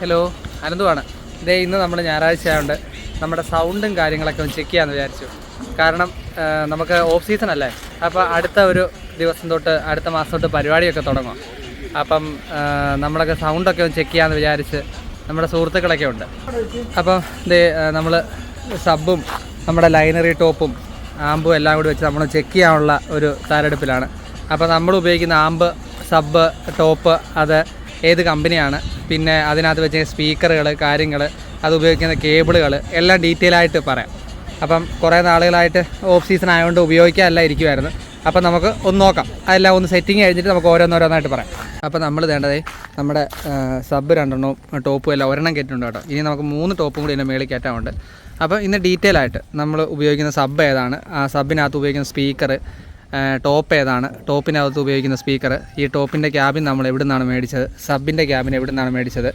Hello അനന്തുവാണ്. ഇതേ ഇന്ന് നമ്മൾ ഞായറാഴ്ച ആയതുകൊണ്ട് നമ്മുടെ സൗണ്ടും കാര്യങ്ങളൊക്കെ ഒന്ന് ചെക്ക് ചെയ്യാമെന്ന് വിചാരിച്ചു. കാരണം നമുക്ക് ഓഫ് സീസൺ അല്ലേ? അപ്പോൾ അടുത്ത ഒരു ദിവസം തൊട്ട് അടുത്ത മാസം തൊട്ട് പരിപാടിയൊക്കെ തുടങ്ങും. അപ്പം നമ്മളൊക്കെ സൗണ്ടൊക്കെ ഒന്ന് ചെക്ക് ചെയ്യാമെന്ന് വിചാരിച്ച് നമ്മുടെ സുഹൃത്തുക്കളൊക്കെ ഉണ്ട്. അപ്പം ഇതേ നമ്മൾ സബും നമ്മുടെ ലൈനറി ടോപ്പും ആമ്പും എല്ലാം കൂടി വെച്ച് നമ്മൾ ചെക്ക് ചെയ്യാനുള്ള ഒരു തയ്യാറെടുപ്പിലാണ്. അപ്പോൾ നമ്മൾ ഉപയോഗിക്കുന്ന ആമ്പ് സബ് ടോപ്പ് അത് ഏത് കമ്പനിയാണ് പിന്നെ അതിനകത്ത് വെച്ച സ്പീക്കറുകൾ കാര്യങ്ങൾ അത് ഉപയോഗിക്കുന്ന കേബിളുകൾ എല്ലാം ഡീറ്റെയിൽ ആയിട്ട് പറയാം. അപ്പം കുറേ നാളുകളായിട്ട് ഓഫ് സീസൺ ആയതുകൊണ്ട് ഉപയോഗിക്കാനല്ല ഇരിക്കുമായിരുന്നു അപ്പം നമുക്ക് ഒന്ന് നോക്കാം. അതെല്ലാം ഒന്ന് സെറ്റിങ് കഴിഞ്ഞിട്ട് നമുക്ക് ഓരോന്നോരോന്നായിട്ട് പറയാം. അപ്പം നമ്മൾ വേണ്ടതേ നമ്മുടെ സബ് രണ്ടെണ്ണവും ടോപ്പും എല്ലാം ഒരെണ്ണം കയറ്റിട്ടുണ്ട് കേട്ടോ. ഇനി നമുക്ക് മൂന്ന് ടോപ്പും കൂടി ഇതിന്റെ മേളിൽ കയറ്റാനുണ്ട്. അപ്പോൾ ഇന്ന് ഡീറ്റെയിൽ ആയിട്ട് നമ്മൾ ഉപയോഗിക്കുന്ന സബ് ഏതാണ്? ആ സബിനകത്ത് ഉപയോഗിക്കുന്ന സ്പീക്കർ ടോപ്പ് ഏതാണ്? ടോപ്പിനകത്ത് ഉപയോഗിക്കുന്ന സ്പീക്കർ ഈ ടോപ്പിന്റെ ക്യാബിൻ നമ്മൾ എവിടെ നിന്നാണ് മേടിച്ചത്? സബിന്റെ ക്യാബിൻ എവിടെ നിന്നാണ് മേടിച്ചത്?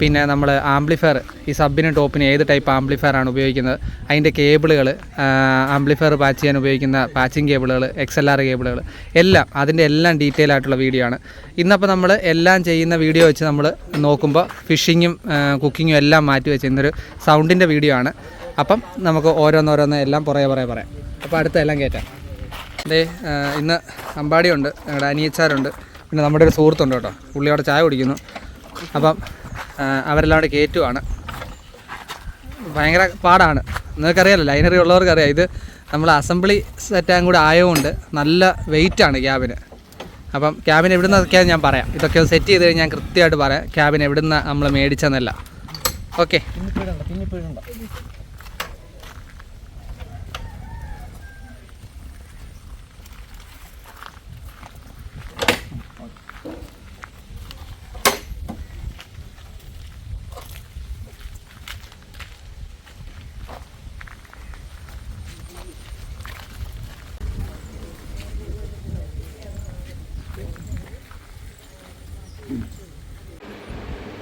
പിന്നെ നമ്മൾ ആംപ്ലിഫയർ ഈ സബിനും ടോപ്പിനും ഏത് ടൈപ്പ് ആംപ്ലിഫയർ ആണ് ഉപയോഗിക്കുന്നത്? അതിന്റെ കേബിളുകൾ ആംപ്ലിഫയർ പാച്ച് ചെയ്യാൻ ഉപയോഗിക്കുന്ന പാച്ചിങ് കേബിളുകൾ എക്സ് എൽ ആർ കേബിളുകൾ എല്ലാം അതിന്റെ എല്ലാം ഡീറ്റെയിൽ ആയിട്ടുള്ള വീഡിയോ ആണ്. ഇന്നപ്പോൾ നമ്മൾ എല്ലാം ചെയ്യുന്ന വീഡിയോ വെച്ച് നമ്മൾ നോക്കുമ്പോൾ ഫിഷിങ്ങും കുക്കിങ്ങും എല്ലാം മാറ്റി വെച്ച് ഇന്നൊരു സൗണ്ടിന്റെ വീഡിയോ ആണ്. അപ്പം നമുക്ക് ഓരോന്നോരോന്ന് എല്ലാം പുറകെ പുറകെ പറയാം. അപ്പോൾ അടുത്ത എല്ലാം കയറ്റാം ദേ ഇന്ന് അമ്പാടിയുണ്ട് ഞങ്ങളുടെ അനിയച്ചാരുണ്ട്. പിന്നെ നമ്മുടെ ഒരു സുഹൃത്തുണ്ട് കേട്ടോ പുള്ളി അവിടെ ചായ കുടിക്കുന്നു. അപ്പം അവരെല്ലാം കൂടെ കയറ്റുവാണ് ഭയങ്കര പാടാണ്. നിങ്ങൾക്കറിയാലോ ലൈനറി ഉള്ളവർക്കറിയാം ഇത് നമ്മൾ അസംബ്ലി സെറ്റാൻ കൂടെ ആയതുകൊണ്ട് നല്ല വെയിറ്റാണ് ക്യാബിന്. അപ്പം ക്യാബിൻ എവിടെ നിന്നൊക്കെയാണ് ഞാൻ പറയാം. ഇതൊക്കെ സെറ്റ് ചെയ്ത് കഴിഞ്ഞാൽ ഞാൻ കൃത്യമായിട്ട് പറയാം ക്യാബിൻ എവിടെ നിന്ന് നമ്മൾ മേടിച്ചെന്നല്ല ഓക്കെ.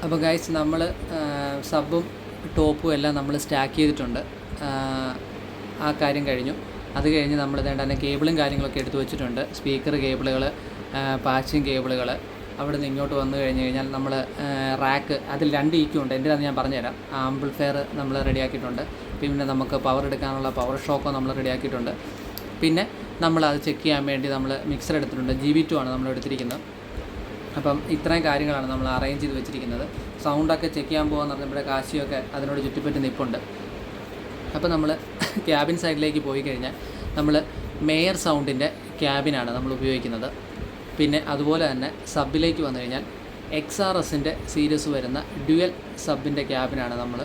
അപ്പോൾ ഗൈസ് നമ്മൾ സബും ടോപ്പും എല്ലാം നമ്മൾ സ്റ്റാക്ക് ചെയ്തിട്ടുണ്ട്. ആ, കാര്യം കഴിഞ്ഞു. അത് കഴിഞ്ഞ് നമ്മൾ തന്നെ കേബിളും കാര്യങ്ങളൊക്കെ എടുത്തു വെച്ചിട്ടുണ്ട്. സ്പീക്കർ കേബിളുകൾ പാച്ചിങ് കേബിളുകൾ അവിടെ നിന്ന് ഇങ്ങോട്ട് വന്നു കഴിഞ്ഞ് കഴിഞ്ഞാൽ നമ്മൾ റാക്ക് അതിൽ രണ്ട് ഈക്കും ഉണ്ട്. എന്റെ അത് ഞാൻ പറഞ്ഞുതരാം. ആംബിൾഫെയർ നമ്മൾ റെഡിയാക്കിയിട്ടുണ്ട് പിന്നെ നമുക്ക് പവർ എടുക്കാനുള്ള പവർ ഷോക്കോ നമ്മൾ റെഡിയാക്കിയിട്ടുണ്ട് പിന്നെ നമ്മൾ അത് ചെക്ക് ചെയ്യാൻ വേണ്ടി നമ്മൾ മിക്സർ എടുത്തിട്ടുണ്ട്. ജി വി ടു ആണ് നമ്മൾ എടുത്തിരിക്കുന്നത്. അപ്പം ഇത്രയും കാര്യങ്ങളാണ് നമ്മൾ അറേഞ്ച് ചെയ്ത് വെച്ചിരിക്കുന്നത്. സൗണ്ടൊക്കെ ചെക്ക് ചെയ്യാൻ പോകാന്ന് പറഞ്ഞപ്പോൾ കാശിയൊക്കെ അതിനോട് ചുറ്റിപ്പറ്റി നിൽപ്പുണ്ട് അപ്പോൾ നമ്മൾ ക്യാബിൻ സൈഡിലേക്ക് പോയി കഴിഞ്ഞാൽ നമ്മൾ മേയർ സൗണ്ടിന്റെ ക്യാബിനാണ് നമ്മൾ ഉപയോഗിക്കുന്നത്. പിന്നെ അതുപോലെ തന്നെ സബിലേക്ക് വന്നു കഴിഞ്ഞാൽ എക്സ് ആർ എസിന്റെ സീരീസ് വരുന്ന ഡ്യുവൽ സബിന്റെ ക്യാബിനാണ് നമ്മൾ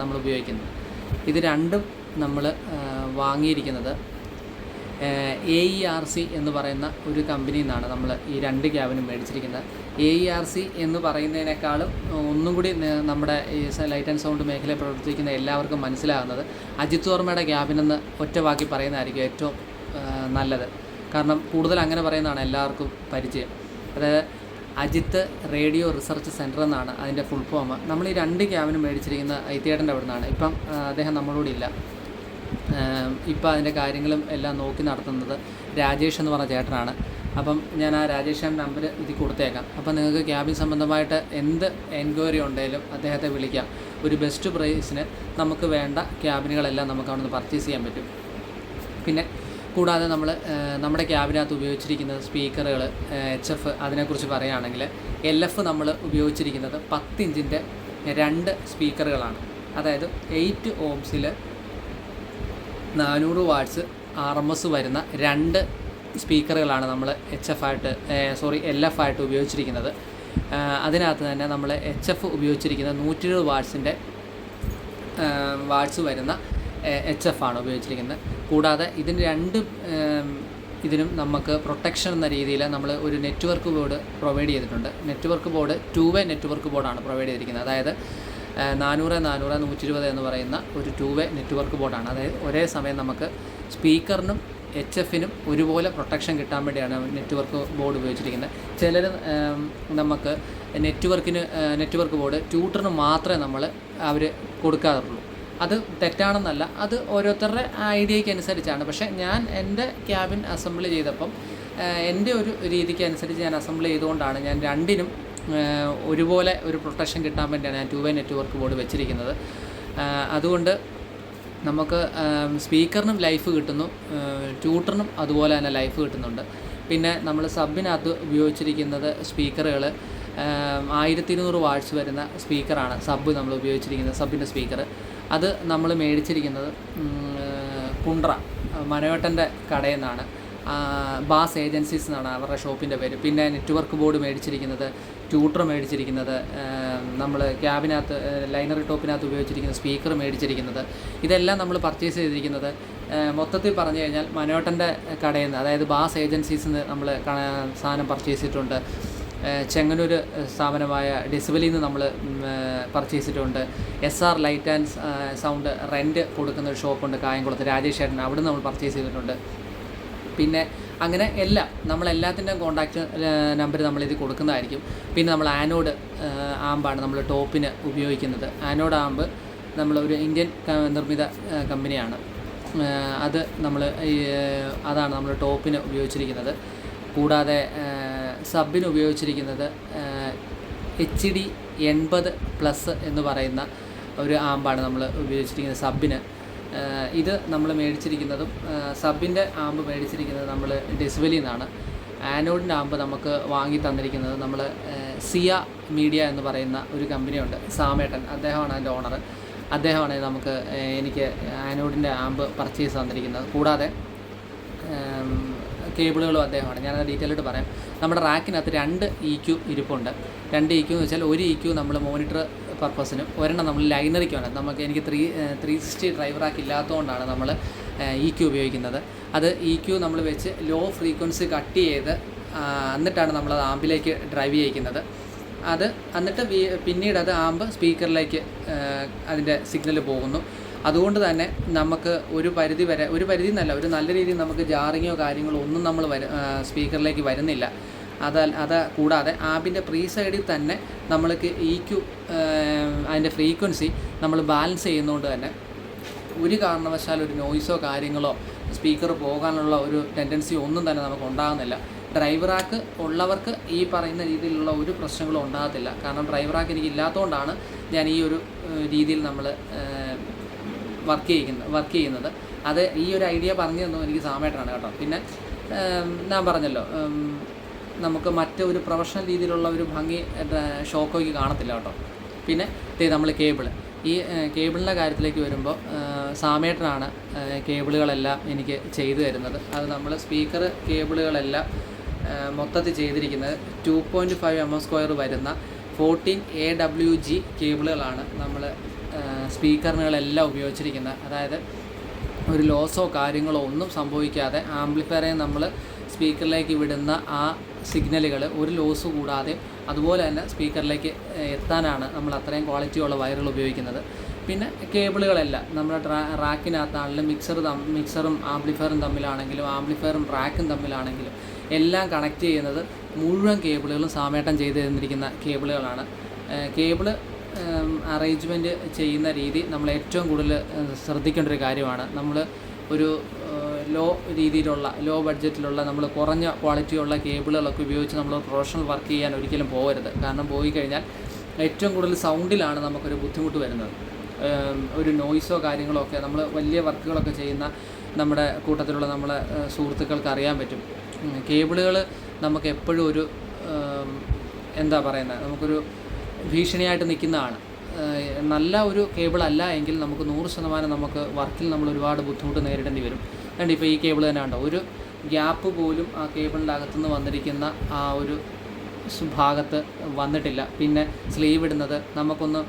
നമ്മൾ ഉപയോഗിക്കുന്നത്. ഇത് രണ്ടും നമ്മൾ വാങ്ങിയിരിക്കുന്നത് എ ഇ ആർ സി എന്ന് പറയുന്ന ഒരു കമ്പനിയിൽ നിന്നാണ് നമ്മൾ ഈ രണ്ട് ക്യാബിനും മേടിച്ചിരിക്കുന്നത്. എ ഇ ആർ സി എന്ന് പറയുന്നതിനേക്കാളും ഒന്നും കൂടി നമ്മുടെ ഈ ലൈറ്റ് ആൻഡ് സൗണ്ട് മേഖലയിൽ പ്രവർത്തിക്കുന്ന എല്ലാവർക്കും മനസ്സിലാകുന്നത് അജിത് വർമ്മയുടെ ക്യാബിനെന്ന് ഒറ്റ വാക്കി പറയുന്നതായിരിക്കും ഏറ്റവും നല്ലത്. കാരണം കൂടുതൽ അങ്ങനെ പറയുന്നതാണ് എല്ലാവർക്കും പരിചയം. അതായത് അജിത്ത് റേഡിയോ റിസർച്ച് സെന്റർ എന്നാണ് അതിന്റെ ഫുൾ ഫോം നമ്മൾ ഈ രണ്ട് ക്യാബിനും മേടിച്ചിരിക്കുന്ന ഐത്തിയേട്ടന്റെ അവിടെ നിന്നാണ് ഇപ്പം അദ്ദേഹം നമ്മളോട് ഇല്ല. ഇപ്പോൾ അതിന്റെ കാര്യങ്ങളും എല്ലാം നോക്കി നടത്തുന്നത് രാജേഷ് എന്ന് പറഞ്ഞ ചേട്ടനാണ്. അപ്പം ഞാൻ ആ രാജേഷാന്റെ നമ്പർ ഇതിൽ കൊടുത്തേക്കാം. അപ്പം നിങ്ങൾക്ക് ക്യാബിൻ സംബന്ധമായിട്ട് എന്ത് എൻക്വയറി ഉണ്ടെങ്കിലും അദ്ദേഹത്തെ വിളിക്കാം. ഒരു ബെസ്റ്റ് പ്രൈസിന് നമുക്ക് വേണ്ട ക്യാബിനുകളെല്ലാം നമുക്ക് അവിടെ നിന്ന് പർച്ചേസ് ചെയ്യാൻ പറ്റും. പിന്നെ കൂടാതെ നമ്മൾ നമ്മുടെ ക്യാബിനകത്ത് ഉപയോഗിച്ചിരിക്കുന്ന സ്പീക്കറുകൾ എച്ച് എഫ് അതിനെക്കുറിച്ച് പറയുകയാണെങ്കിൽ എൽ എഫ് നമ്മൾ ഉപയോഗിച്ചിരിക്കുന്നത് പത്ത് ഇഞ്ചിന്റെ രണ്ട് സ്പീക്കറുകളാണ്. അതായത് എയ്റ്റ് ഓംസിൽ നാനൂറ് വാട്ട്സ് ആർ എം എസ് വരുന്ന രണ്ട് സ്പീക്കറുകളാണ് നമ്മൾ എച്ച് എഫ് ആയിട്ട് സോറി എൽ എഫ് ആയിട്ട് ഉപയോഗിച്ചിരിക്കുന്നത്. അതിനകത്ത് തന്നെ നമ്മൾ എച്ച് എഫ് ഉപയോഗിച്ചിരിക്കുന്ന നൂറ്റി ഇരുപത് വാട്ട്സിന്റെ വാട്ട്സ് വരുന്ന എച്ച് എഫ് ആണ് ഉപയോഗിച്ചിരിക്കുന്നത്. കൂടാതെ ഇതിന് രണ്ട് ഇതിനും നമുക്ക് പ്രൊട്ടക്ഷൻ എന്ന രീതിയിൽ നമ്മൾ ഒരു നെറ്റ്വർക്ക് ബോർഡ് പ്രൊവൈഡ് ചെയ്തിട്ടുണ്ട്. Network board two way network ബോർഡാണ് പ്രൊവൈഡ് ചെയ്തിരിക്കുന്നത്. അതായത് നാനൂറ് നാനൂറ് നൂറ്റി ഇരുപത് എന്ന് പറയുന്ന ഒരു ടു വേ നെറ്റ്വർക്ക് ബോർഡാണ്. അതായത് ഒരേ സമയം നമുക്ക് സ്പീക്കറിനും എച്ച് എഫിനും ഒരുപോലെ പ്രൊട്ടക്ഷൻ കിട്ടാൻ വേണ്ടിയാണ് നെറ്റ്വർക്ക് ബോർഡ് ഉപയോഗിച്ചിരിക്കുന്നത്. ചിലർ നമുക്ക് നെറ്റ്വർക്കിന് നെറ്റ്വർക്ക് ബോർഡ് ട്യൂട്ടറിന് മാത്രമേ നമ്മൾ അവർ കൊടുക്കാറുള്ളൂ. അത് തെറ്റാണെന്നല്ല അത് ഓരോരുത്തരുടെ ഐഡിയയ്ക്ക് അനുസരിച്ചാണ്. പക്ഷേ ഞാൻ എന്റെ ക്യാബിൻ അസംബിൾ ചെയ്തപ്പം എന്റെ ഒരു രീതിക്ക് അനുസരിച്ച് ഞാൻ അസംബിൾ ചെയ്തുകൊണ്ടാണ് ഞാൻ രണ്ടിനും ഒരുപോലെ ഒരു പ്രൊട്ടക്ഷൻ കിട്ടാൻ വേണ്ടിയാണ് ഞാൻ ടു വേ നെറ്റ്വർക്ക് ബോർഡ് വെച്ചിരിക്കുന്നത്. അതുകൊണ്ട് നമുക്ക് സ്പീക്കറിനും ലൈഫ് കിട്ടുന്നു ട്യൂട്ടറിനും അതുപോലെ തന്നെ ലൈഫ് കിട്ടുന്നുണ്ട്. പിന്നെ നമ്മൾ സബിനകത്ത് ഉപയോഗിച്ചിരിക്കുന്നത് സ്പീക്കറുകൾ ആയിരത്തി ഇരുന്നൂറ് വാട്ട്സ് വരുന്ന സ്പീക്കറാണ് സബ് നമ്മൾ ഉപയോഗിച്ചിരിക്കുന്നത് സബിന്റെ സ്പീക്കർ. അത് നമ്മൾ മേടിച്ചിരിക്കുന്നത് കുണ്ട്ര മനോട്ടന്റെ കടയിൽ നിന്നാണ്. ബാസ് ഏജൻസീസ് എന്നാണ് അവരുടെ ഷോപ്പിന്റെ പേര്. പിന്നെ നെറ്റ്വർക്ക് ബോർഡ് മേടിച്ചിരിക്കുന്നത് ട്യൂട്ടർ മേടിച്ചിരിക്കുന്നത് നമ്മൾ ക്യാബിനകത്ത് ലൈനറി ടോപ്പിനകത്ത് ഉപയോഗിച്ചിരിക്കുന്ന സ്പീക്കർ മേടിച്ചിരിക്കുന്നത്. ഇതെല്ലാം നമ്മൾ പർച്ചേസ് ചെയ്തിരിക്കുന്നത് മൊത്തത്തിൽ പറഞ്ഞു കഴിഞ്ഞാൽ മനോട്ടന്റെ കടയിൽ നിന്ന് അതായത് ബാസ് ഏജൻസീസിൽ നിന്ന് നമ്മൾ സാധനം പർച്ചേസ് ചെയ്തിട്ടുണ്ട്. ചെങ്ങന്നൂർ സ്ഥാപനമായ ഡെസിബലിൽ നിന്ന് നമ്മൾ പർച്ചേസ് ചെയ്തിട്ടുണ്ട്. S R light and sound rent കൊടുക്കുന്ന ഒരു ഷോപ്പുണ്ട് കായംകുളത്ത് രാജേഷ് ചേട്ടൻ അവിടെ നമ്മൾ പർച്ചേസ് ചെയ്തിട്ടുണ്ട്. പിന്നെ അങ്ങനെ എല്ലാം നമ്മളെല്ലാത്തിന്റെയും കോൺടാക്റ്റ് നമ്പർ നമ്മൾ നമ്മളിത് കൊടുക്കുന്നതായിരിക്കും. പിന്നെ നമ്മൾ ആനോഡ് ആമ്പാണ് നമ്മൾ ടോപ്പിന് ഉപയോഗിക്കുന്നത്. ആനോഡ് ആമ്പ് നമ്മളൊരു ഇന്ത്യൻ നിർമ്മിത കമ്പനിയാണ്. അത് നമ്മൾ അതാണ് നമ്മൾ ടോപ്പിന് ഉപയോഗിച്ചിരിക്കുന്നത്. കൂടാതെ സബിന് ഉപയോഗിച്ചിരിക്കുന്നത് എച്ച് ഡി എൺപത് പ്ലസ് എന്ന് പറയുന്ന ഒരു ആമ്പാണ് നമ്മൾ ഉപയോഗിച്ചിരിക്കുന്നത് സബിന്. ഇത് നമ്മൾ മേടിച്ചിരിക്കുന്നതും സബിന്റെ ആമ്പ് മേടിച്ചിരിക്കുന്നത് നമ്മൾ ഡെസിബലിൽ നിന്നാണ്. ആനോഡിന്റെ ആമ്പ് നമുക്ക് വാങ്ങി തന്നിരിക്കുന്നത് നമ്മൾ സിയ മീഡിയ എന്ന് പറയുന്ന ഒരു കമ്പനിയുണ്ട് സാമേട്ടൻ. അദ്ദേഹമാണ് അതിന്റെ ഓണർ അദ്ദേഹമാണ് നമുക്ക് എനിക്ക് ആനോഡിന്റെ ആമ്പ് പർച്ചേസ് തന്നിരിക്കുന്നത്. കൂടാതെ കേബിളുകളും അദ്ദേഹമാണ്. ഞാനത് ഡീറ്റെയിൽ ആയിട്ട് പറയാം. നമ്മുടെ റാക്കിനകത്ത് രണ്ട് ഇ ക്യു ഇരിപ്പുണ്ട്. രണ്ട് ഇ ക്യു എന്ന് വെച്ചാൽ ഒരു ഇ ക്യു നമ്മൾ മോണിറ്റർ പർപ്പസിനും ഒരെണ്ണം നമ്മൾ ലൈനറിക്കുമാണ്. നമുക്ക് എനിക്ക് ത്രീ ത്രീ സിക്സ്റ്റി ഡ്രൈവ് ഇല്ലാത്തതുകൊണ്ടാണ് നമ്മൾ ഇ ക്യു ഉപയോഗിക്കുന്നത്. അത് ഇ ക്യു നമ്മൾ വെച്ച് ലോ ഫ്രീക്വൻസി കട്ട് ചെയ്ത് എന്നിട്ടാണ് നമ്മളത് ആമ്പിലേക്ക് ഡ്രൈവ് ചെയ്യിക്കുന്നത്. അത് എന്നിട്ട് പിന്നീട് അത് ആമ്പ് സ്പീക്കറിലേക്ക് അതിന്റെ സിഗ്നൽ പോകുന്നു. അതുകൊണ്ട് തന്നെ നമുക്ക് ഒരു പരിധി വരെ ഒരു പരിധി എന്നല്ല ഒരു നല്ല രീതിയിൽ നമുക്ക് ജാറിങ്ങോ കാര്യങ്ങളോ ഒന്നും നമ്മൾ വര സ്പീക്കറിലേക്ക് വരുന്നില്ല. അത് അത് കൂടാതെ ആപ്പിന്റെ പ്രീ സൈഡിൽ തന്നെ നമ്മൾക്ക് ഈ ക്യു അതിന്റെ ഫ്രീക്വൻസി നമ്മൾ ബാലൻസ് ചെയ്യുന്നതുകൊണ്ട് തന്നെ ഒരു കാരണവശാൽ ഒരു നോയ്സോ കാര്യങ്ങളോ സ്പീക്കർ പോകാനുള്ള ഒരു ടെൻഡൻസി ഒന്നും തന്നെ നമുക്ക് ഉണ്ടാകുന്നില്ല. ഡ്രൈവറാക്ക് ഉള്ളവർക്ക് ഈ പറയുന്ന രീതിയിലുള്ള ഒരു പ്രശ്നങ്ങളും ഉണ്ടാകത്തില്ല. കാരണം ഡ്രൈവറാക്ക് എനിക്ക് ഇല്ലാത്തതുകൊണ്ടാണ് ഞാൻ ഈ ഒരു രീതിയിൽ നമ്മൾ വർക്ക് ചെയ്യുന്നത് വർക്ക് ചെയ്യുന്നത്. അത് ഈ ഒരു ഐഡിയ പറഞ്ഞു തന്നു എനിക്ക് സാമേട്ടനാണ് കേട്ടോ. പിന്നെ ഞാൻ പറഞ്ഞല്ലോ നമുക്ക് മറ്റൊരു പ്രൊഫഷണൽ രീതിയിലുള്ള ഒരു ഭംഗി ഷോക്കോയ്ക്ക് കാണത്തില്ല കേട്ടോ. പിന്നെ ഇതേ നമ്മൾ കേബിൾ ഈ കേബിളിന്റെ കാര്യത്തിലേക്ക് വരുമ്പോൾ സാമേട്ടനാണ് കേബിളുകളെല്ലാം എനിക്ക് ചെയ്തു തരുന്നത്. അത് നമ്മൾ സ്പീക്കർ കേബിളുകളെല്ലാം മൊത്തത്തിൽ ചെയ്തിരിക്കുന്നത് two point five M square വരുന്ന ഫോർട്ടീൻ എ ഡബ്ല്യു ജി കേബിളുകളാണ് നമ്മൾ സ്പീക്കറുകളെല്ലാം ഉപയോഗിച്ചിരിക്കുന്നത്. അതായത് ഒരു ലോസോ കാര്യങ്ങളോ ഒന്നും സംഭവിക്കാതെ ആംപ്ലിഫയറെ നമ്മൾ സ്പീക്കറിലേക്ക് വിടുന്ന ആ സിഗ്നലുകൾ ഒരു ലോസ് കൂടാതെ അതുപോലെ തന്നെ സ്പീക്കറിലേക്ക് എത്താനാണ് നമ്മൾ അത്രയും ക്വാളിറ്റിയുള്ള വയറുകൾ ഉപയോഗിക്കുന്നത്. പിന്നെ കേബിളുകളല്ല നമ്മുടെ ട്രാ റാക്കിനകത്താണെങ്കിലും മിക്സർ മിക്സറും ആംപ്ലിഫയറും തമ്മിലാണെങ്കിലും ആംപ്ലിഫയറും റാക്കും തമ്മിലാണെങ്കിലും എല്ലാം കണക്ട് ചെയ്യുന്നത് മുഴുവൻ കേബിളുകളും സാമേട്ടം ചെയ്ത് തന്നിരിക്കുന്ന കേബിളുകളാണ്. കേബിൾ അറേഞ്ച്മെന്റ് ചെയ്യുന്ന രീതി നമ്മൾ ഏറ്റവും കൂടുതൽ ശ്രദ്ധിക്കേണ്ട ഒരു കാര്യമാണ്. നമ്മൾ ഒരു ലോ രീതിയിലുള്ള ലോ ബഡ്ജറ്റിലുള്ള നമ്മൾ കുറഞ്ഞ ക്വാളിറ്റിയുള്ള കേബിളുകളൊക്കെ ഉപയോഗിച്ച് നമ്മൾ പ്രൊഫഷണൽ വർക്ക് ചെയ്യാൻ ഒരിക്കലും പോകരുത്. കാരണം പോയി കഴിഞ്ഞാൽ ഏറ്റവും കൂടുതൽ സൗണ്ടിലാണ് നമുക്കൊരു ബുദ്ധിമുട്ട് വരുന്നത്. ഒരു നോയ്സോ കാര്യങ്ങളോ ഒക്കെ നമ്മൾ വലിയ വർക്കുകളൊക്കെ ചെയ്യുന്ന നമ്മുടെ കൂട്ടത്തിലുള്ള നമ്മളെ സുഹൃത്തുക്കൾക്ക് അറിയാൻ പറ്റും. കേബിളുകൾ നമുക്ക് എപ്പോഴും ഒരു എന്താ പറയുന്നത് നമുക്കൊരു ഭീഷണിയായിട്ട് നിൽക്കുന്നതാണ്. നല്ല ഒരു കേബിൾ എങ്കിൽ നമുക്ക് നൂറ് ശതമാനം നമുക്ക് വർക്കിൽ നമ്മൾ ഒരുപാട് ബുദ്ധിമുട്ട് നേരിടേണ്ടി വരും. അതുകൊണ്ട് ഇപ്പോൾ ഈ കേബിൾ തന്നെ ഉണ്ടോ ഒരു ഗ്യാപ്പ് പോലും ആ കേബിളിന്റെ അകത്തുനിന്ന് വന്നിരിക്കുന്ന ആ ഒരു ഭാഗത്ത് വന്നിട്ടില്ല. പിന്നെ സ്ലീവ് ഇടുന്നത് നമുക്കൊന്ന്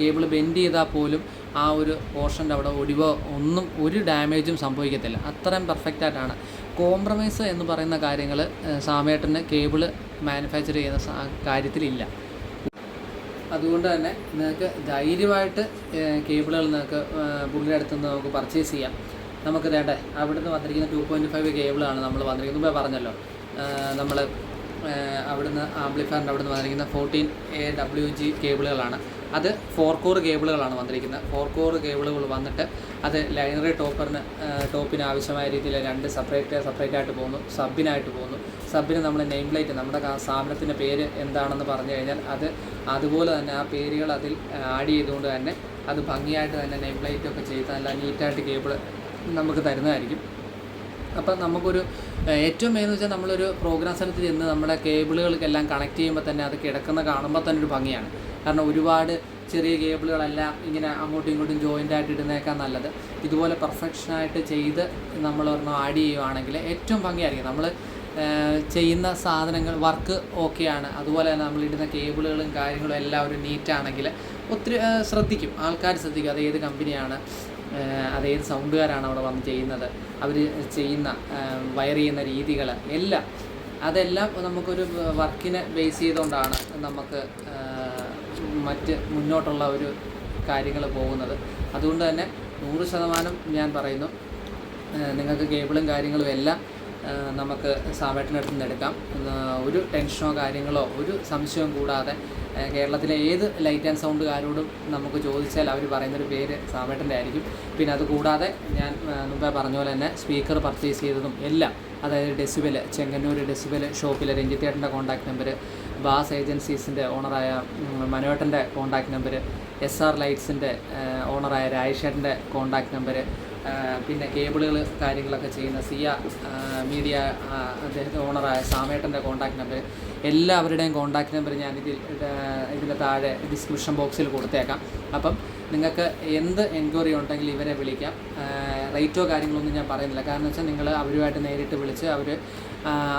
കേബിൾ ബെൻഡ് ചെയ്താൽ പോലും ആ ഒരു പോർഷന്റെ അവിടെ ഒടിവോ ഒന്നും ഒരു ഡാമേജും സംഭവിക്കത്തില്ല. അത്രയും പെർഫെക്റ്റ് ആയിട്ടാണ്. കോംപ്രമൈസ് എന്ന് പറയുന്ന കാര്യങ്ങൾ സാമേട്ടന് കേബിൾ മാനുഫാക്ചർ ചെയ്യുന്ന കാര്യത്തിലില്ല. അതുകൊണ്ട് തന്നെ നിങ്ങൾക്ക് ധൈര്യമായിട്ട് കേബിളുകൾ നിങ്ങൾക്ക് പുള്ളിയുടെ അടുത്ത് നിന്ന് നമുക്ക് പർച്ചേസ് ചെയ്യാം. നമുക്ക് വേണ്ടേ അവിടുന്ന് വന്നിരിക്കുന്ന ടു പോയിന്റ് ഫൈവ് കേബിളാണ് നമ്മൾ വന്നിരിക്കുന്നത്. മുമ്പേ പറഞ്ഞല്ലോ നമ്മൾ അവിടുന്ന് ആംപ്ലിഫയറിന്റെ അവിടുന്ന് വന്നിരിക്കുന്ന ഫോർട്ടീൻ എ ഡബ്ല്യു ജി കേബിളുകളാണ് അത് ഫോർ കോർ കേബിളുകളാണ് വന്നിരിക്കുന്നത്. ഫോർ കോർ കേബിളുകൾ വന്നിട്ട് അത് ലൈനറി ടോപ്പറിന് ടോപ്പിന് ആവശ്യമായ രീതിയിൽ രണ്ട് സെപ്പറേറ്റ് സെപ്പറേറ്റ് ആയിട്ട് പോകുന്നു. സബിനായിട്ട് പോകുന്നു. സബിന് നമ്മൾ നെയിം പ്ലേറ്റ് നമ്മുടെ സാധനത്തിന്റെ പേര് എന്താണെന്ന് പറഞ്ഞു കഴിഞ്ഞാൽ അത് അതുപോലെ തന്നെ ആ പേരുകൾ അതിൽ ആഡ് ചെയ്തുകൊണ്ട് തന്നെ അത് ഭംഗിയായിട്ട് തന്നെ നെയിം പ്ലേറ്റ് ഒക്കെ ചെയ്ത് നല്ല നീറ്റായിട്ട് കേബിൾ നമുക്ക് തരുന്നതായിരിക്കും. അപ്പം നമുക്കൊരു ഏറ്റവും മെയിൻ വെച്ചാൽ നമ്മളൊരു പ്രോഗ്രാം സ്ഥലത്ത് ചെന്ന് നമ്മുടെ കേബിളുകൾക്കെല്ലാം കണക്ട് ചെയ്യുമ്പോൾ തന്നെ അത് കിടക്കുന്ന കാണുമ്പോൾ തന്നെ ഒരു ഭംഗിയാണ്. കാരണം ഒരുപാട് ചെറിയ കേബിളുകളെല്ലാം ഇങ്ങനെ അങ്ങോട്ടും ഇങ്ങോട്ടും ജോയിന്റ് ആയിട്ട് ഇടുന്നേക്കാൾ നല്ലത്. ഇതുപോലെ പെർഫെക്ഷനായിട്ട് ചെയ്ത് നമ്മൾ ഒരെണ്ണം ആഡ് ചെയ്യുവാണെങ്കിൽ ഏറ്റവും ഭംഗിയായിരിക്കും. നമ്മൾ ചെയ്യുന്ന സാധനങ്ങൾ വർക്ക് ഓക്കെയാണ് അതുപോലെ തന്നെ നമ്മൾ ഇടുന്ന കേബിളുകളും കാര്യങ്ങളും എല്ലാം ഒരു നീറ്റാണെങ്കിൽ ഒത്തിരി ശ്രദ്ധിക്കും. ആൾക്കാർ ശ്രദ്ധിക്കും അത് ഏത് കമ്പനിയാണ് അതേത് സൗണ്ടുകാരാണ് അവിടെ വന്ന് ചെയ്യുന്നത്? അവർ ചെയ്യുന്ന വയർ ചെയ്യുന്ന രീതികൾ എല്ലാം. അതെല്ലാം നമുക്കൊരു വർക്കിനെ ബേസ് ചെയ്തുകൊണ്ടാണ് നമുക്ക് മറ്റ് മുന്നോട്ടുള്ള ഒരു കാര്യങ്ങൾ പോകുന്നത്. അതുകൊണ്ട് തന്നെ നൂറ് ശതമാനം ഞാൻ പറയുന്നു. നിങ്ങൾക്ക് കേബിളും കാര്യങ്ങളും എല്ലാം നമുക്ക് സാവേട്ടിന്റെ അടുത്ത് നിന്ന് എടുക്കാം ഒരു ടെൻഷനോ കാര്യങ്ങളോ ഒരു സംശയവും കൂടാതെ കേരളത്തിലെ ഏത് ലൈറ്റ് ആൻഡ് സൗണ്ടുകാരോടും നമുക്ക് ചോദിച്ചാൽ അവർ പറയുന്നൊരു പേര് സാമേട്ടന്റെ ആയിരിക്കും. പിന്നെ അതുകൂടാതെ ഞാൻ മുമ്പേ പറഞ്ഞ പോലെ തന്നെ സ്പീക്കർ പർച്ചേസ് ചെയ്തതും എല്ലാം അതായത് ഡെസിബൽ ചെങ്ങന്നൂർ ഡെസിബൽ ഷോപ്പിലെ രഞ്ജിത്തേട്ടന്റെ കോൺടാക്ട് നമ്പർ ബാസ് ഏജൻസീസിന്റെ ഓണറായ മനോട്ടന്റെ കോൺടാക്ട് നമ്പർ എസ് ആർ ലൈറ്റ്സിന്റെ ഓണറായ രാജേഷേട്ടന്റെ കോൺടാക്ട് നമ്പർ പിന്നെ കേബിളുകൾ കാര്യങ്ങളൊക്കെ ചെയ്യുന്ന സിയ മീഡിയ അദ്ദേഹത്തിന്റെ ഓണറായ സാമേട്ടന്റെ കോൺടാക്ട് നമ്പർ എല്ലാവരുടെയും കോൺടാക്ട് നമ്പർ ഞാൻ ഇതിൽ ഇതിന്റെ താഴെ ഡിസ്ക്രിപ്ഷൻ ബോക്സിൽ കൊടുത്തേക്കാം. അപ്പം നിങ്ങൾക്ക് എന്ത് എൻക്വയറി ഉണ്ടെങ്കിൽ ഇവരെ വിളിക്കാം. റേറ്റോ കാര്യങ്ങളൊന്നും ഞാൻ പറയുന്നില്ല. കാരണം വെച്ചാൽ നിങ്ങൾ അവരുമായിട്ട് നേരിട്ട് വിളിച്ച് അവർ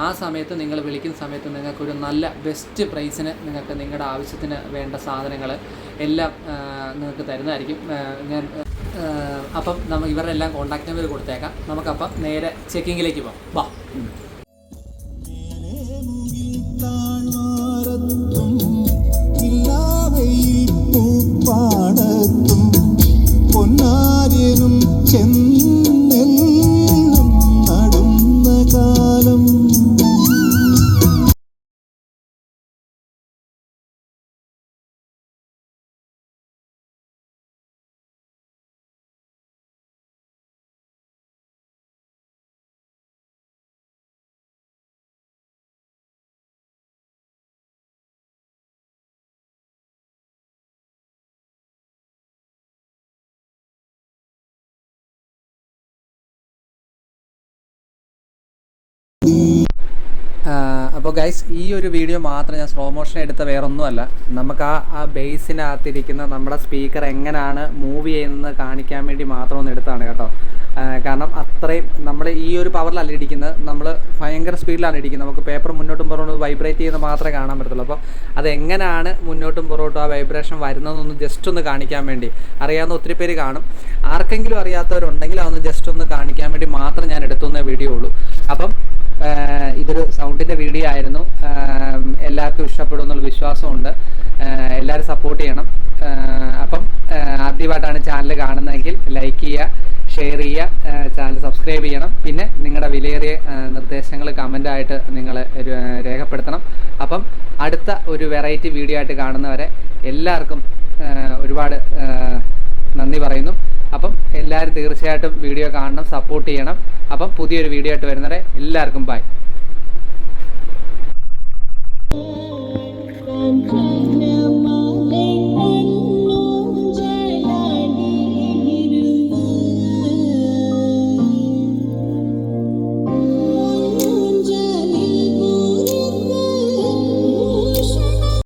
ആ സമയത്ത് നിങ്ങൾ വിളിക്കുന്ന സമയത്ത് നിങ്ങൾക്കൊരു നല്ല ബെസ്റ്റ് പ്രൈസിന് നിങ്ങൾക്ക് നിങ്ങളുടെ ആവശ്യത്തിന് വേണ്ട സാധനങ്ങൾ എല്ലാം നിങ്ങൾക്ക് തരുന്നതായിരിക്കും. ഞാൻ അപ്പം നമ്മൾ ഇവരുടെ എല്ലാം കോൺടാക്ട് നമ്പർ കൊടുത്തേക്കാം. നമുക്കപ്പം നേരെ ചെക്കിങ്ങിലേക്ക് പോകാം വാ. അപ്പോൾ ഗൈസ് ഈ ഒരു വീഡിയോ മാത്രം ഞാൻ സ്ലോ മോഷൻ എടുത്ത വേറൊന്നുമല്ല. നമുക്ക് ആ ആ ബേസിനകത്തിരിക്കുന്ന നമ്മുടെ സ്പീക്കർ എങ്ങനെയാണ് മൂവ് ചെയ്യുന്നത് കാണിക്കാൻ വേണ്ടി മാത്രം ഒന്ന് എടുത്താണ് കേട്ടോ. കാരണം അത്രയും നമ്മൾ ഈ ഒരു പവറിലല്ല ഇടിക്കുന്നത് നമ്മൾ ഭയങ്കര സ്പീഡിലാണ് ഇടിക്കുന്നത് നമുക്ക് പേപ്പർ മുന്നോട്ടും പുറകോട്ടും വൈബ്രേറ്റ് ചെയ്യുന്നത് മാത്രമേ കാണാൻ പറ്റത്തുള്ളൂ. അപ്പോൾ അതെങ്ങനെയാണ് മുന്നോട്ടും പുറകോട്ടും ആ വൈബ്രേഷൻ വരുന്നതെന്നൊന്ന് ജസ്റ്റ് ഒന്ന് കാണിക്കാൻ വേണ്ടി. അറിയാവുന്ന ഒത്തിരി പേര് കാണും. ആർക്കെങ്കിലും അറിയാത്തവരുണ്ടെങ്കിൽ അതൊന്ന് ജസ്റ്റ് ഒന്ന് കാണിക്കാൻ വേണ്ടി മാത്രം ഞാൻ എടുത്തുന്ന വീഡിയോ ഉള്ളൂ. അപ്പം ആഹ് ഇതൊരു സൗണ്ടിന്റെ വീഡിയോ ആയിരുന്നു ആം, എല്ലാവർക്കും ഇഷ്ടപ്പെടും എന്നുള്ള വിശ്വാസമുണ്ട് ആഹ് എല്ലാവരും സപ്പോർട്ട് ചെയ്യണം. അപ്പം ആദ്യമായിട്ടാണ് ചാനൽ കാണുന്നതെങ്കിൽ ലൈക്ക് ചെയ്യുക ഷെയർ ചെയ്യുക ചാനൽ സബ്സ്ക്രൈബ് ചെയ്യണം. പിന്നെ നിങ്ങളുടെ വിലയേറിയ നിർദ്ദേശങ്ങൾ കമന്റായിട്ട് നിങ്ങൾ രേഖപ്പെടുത്തണം. അപ്പം അടുത്ത ഒരു വെറൈറ്റി വീഡിയോ ആയിട്ട് കാണുന്നവരെ എല്ലാവർക്കും ഒരുപാട് നന്ദി പറയുന്നു. അപ്പം എല്ലാവരും തീർച്ചയായിട്ടും വീഡിയോ കാണണം സപ്പോർട്ട് ചെയ്യണം. അപ്പം പുതിയൊരു വീഡിയോ ആയിട്ട് വരുന്നവരെ എല്ലാവർക്കും ബൈ.